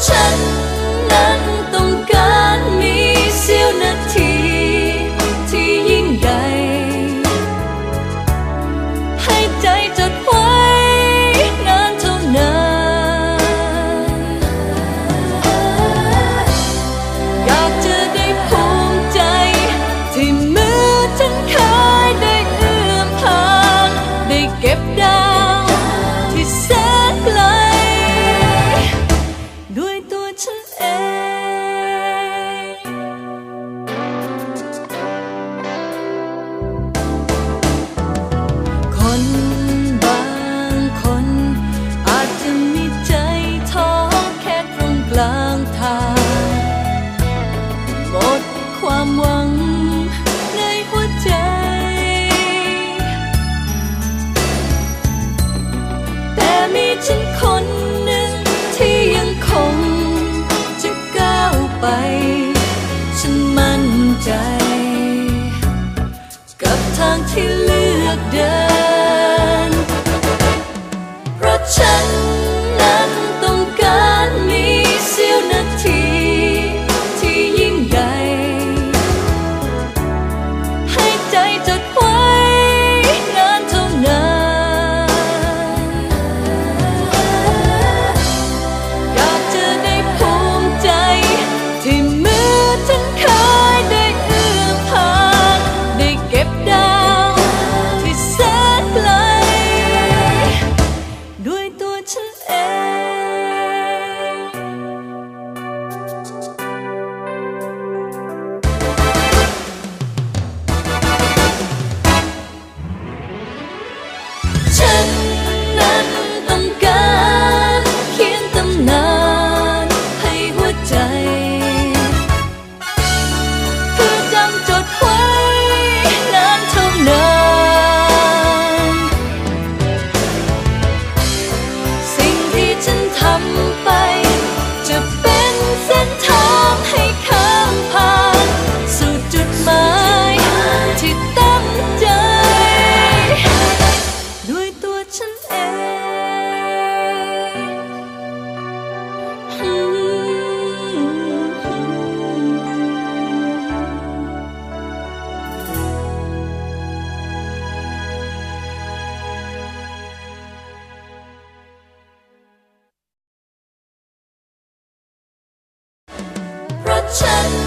春 ค่า หมดความหวังในหัวใจ แต่มีฉันคนหนึ่งที่ยังคงจะก้าวไป ฉันมั่นใจ กับทางที่เลือกเดิน 春